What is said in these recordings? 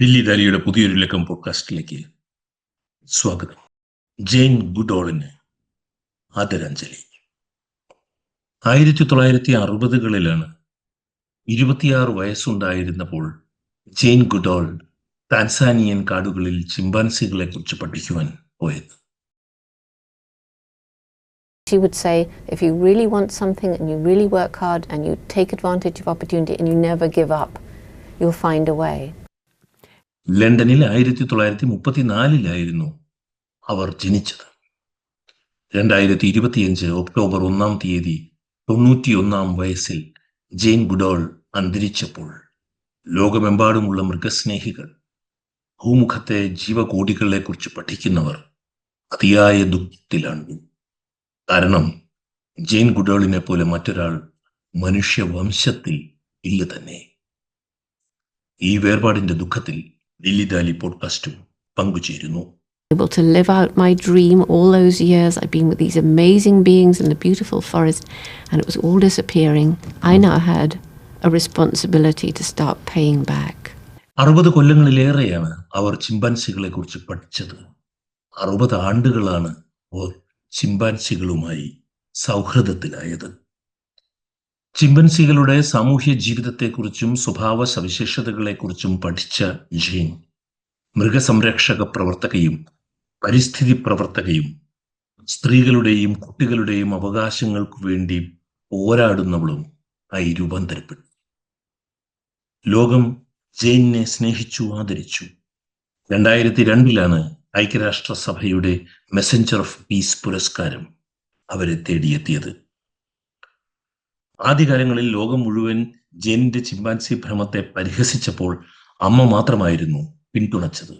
ദില്ലി ദാലിയുടെ പുതിയൊരു ലക്കം പോഡ്കാസ്റ്റിലേക്ക് സ്വാഗതം. ജെയിൻ ഗുഡോളിന് ആദരാഞ്ജലി. ആയിരത്തി തൊള്ളായിരത്തി അറുപതുകളിലാണ് ഇരുപത്തിയാറ് വയസ്സുണ്ടായിരുന്നപ്പോൾ ജെയിൻ ഗുഡോൾ താൻസാനിയൻ കാടുകളിൽ ചിമ്പാൻസികളെ കുറിച്ച് പഠിക്കുവാൻ പോയത്. She would say, if you really want something and you really work hard and you take advantage of opportunity and you never give up, you'll find a way. ലണ്ടനിൽ ആയിരത്തി തൊള്ളായിരത്തി മുപ്പത്തിനാലിലായിരുന്നു അവർ ജനിച്ചത്. രണ്ടായിരത്തി ഇരുപത്തിയഞ്ച് ഒക്ടോബർ ഒന്നാം തീയതി തൊണ്ണൂറ്റിയൊന്നാം വയസ്സിൽ ജെയിൻ ഗുഡോൾ അന്തരിച്ചപ്പോൾ ലോകമെമ്പാടുമുള്ള മൃഗസ്നേഹികൾ ഭൂമുഖത്തെ ജീവകോടികളെക്കുറിച്ച് പഠിക്കുന്നവർ അതിയായ ദുഃഖത്തിലാണ്. കാരണം ജെയിൻ ഗുഡോളിനെ പോലെ മറ്റൊരാൾ മനുഷ്യവംശത്തിൽ ഇല്ല തന്നെ. ഈ വേർപാടിന്റെ ദുഃഖത്തിൽ ദില്ലി ദാലി പോഡ്കാസ്റ്റും പങ്കുചേരുന്നു Able to live out my dream all those years. I've been with these amazing beings in the beautiful forest and it was all disappearing. I now had a responsibility to start paying back. അറുപത് കൊല്ലങ്ങളിലേറെയാണ് അവർ ചിമ്പാൻസികളെ കുറിച്ച് പഠിച്ചത് അറുപത് ആണ്ടുകളാണ് അവർ ചിമ്പാൻസികളുമായി സൗഹൃദത്തിലായത് ചിമ്പൻസികളുടെ സാമൂഹ്യ ജീവിതത്തെക്കുറിച്ചും സ്വഭാവ സവിശേഷതകളെക്കുറിച്ചും പഠിച്ച ജെയിൻ മൃഗസംരക്ഷക പ്രവർത്തകയും പരിസ്ഥിതി പ്രവർത്തകയും സ്ത്രീകളുടെയും കുട്ടികളുടെയും അവകാശങ്ങൾക്കു വേണ്ടി പോരാടുന്നവളും ആയി രൂപാന്തരപ്പെട്ടു. ലോകം ജെയിനെ സ്നേഹിച്ചു ആദരിച്ചു. രണ്ടായിരത്തി രണ്ടിലാണ് ഐക്യരാഷ്ട്രസഭയുടെ മെസ്സഞ്ചർ ഓഫ് പീസ് പുരസ്കാരം അവരെ തേടിയെത്തിയത്. ആദ്യകാലങ്ങളിൽ ലോകം മുഴുവൻ ജെനിന്റെ ചിമ്പാൻസി ഭ്രമത്തെ പരിഹസിച്ചപ്പോൾ അമ്മ മാത്രമായിരുന്നു പിന്തുണച്ചത്.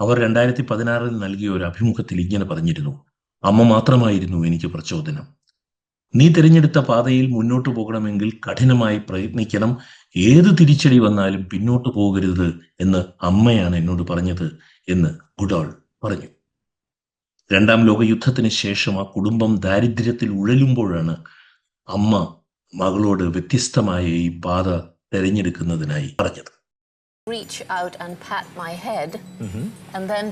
അവർ രണ്ടായിരത്തി പതിനാറിൽ നൽകിയ ഒരു അഭിമുഖത്തിൽ ഇങ്ങനെ പറഞ്ഞിരുന്നു അമ്മ മാത്രമായിരുന്നു എനിക്ക് പ്രചോദനം. നീ തിരഞ്ഞെടുത്ത പാതയിൽ മുന്നോട്ട് പോകണമെങ്കിൽ കഠിനമായി പ്രയത്നിക്കണം. ഏത് തിരിച്ചടി വന്നാലും പിന്നോട്ട് പോകരുത് എന്ന് അമ്മയാണ് എന്നോട് പറഞ്ഞത് എന്ന് ഗുഡോൾ പറഞ്ഞു. രണ്ടാം ലോക യുദ്ധത്തിന് ശേഷം ആ കുടുംബം ദാരിദ്ര്യത്തിൽ ഉഴലുമ്പോഴാണ് അമ്മ മകളോട് വ്യത്യസ്തമായ ഈ പാത തെരഞ്ഞെടുക്കുന്നതിനായി പറഞ്ഞത്. Reach out and pat my head and then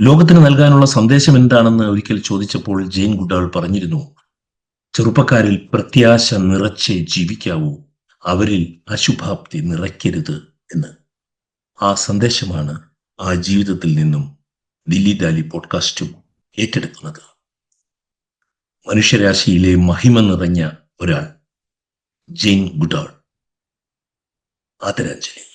ലോകത്തിന് നൽകാനുള്ള സന്ദേശം എന്താണെന്ന് ഒരിക്കൽ ചോദിച്ചപ്പോൾ ജെയിൻ ഗുഡാൾ പറഞ്ഞിരുന്നു ചെറുപ്പക്കാരിൽ പ്രത്യാശ നിറച്ചേ ജീവിക്കാവൂ അവരിൽ അശുഭാപ്തി നിറയ്ക്കരുത് എന്ന്. ആ സന്ദേശമാണ് ആ ജീവിതത്തിൽ നിന്നും ദില്ലി ദാലി പോഡ്കാസ്റ്റും ഏറ്റെടുക്കുന്നത്. മനുഷ്യരാശിയിലെ മഹിമ നിറഞ്ഞ ഒരാൾ ജെയിൻ ഗുഡാൾ. ആദരാഞ്ജലി.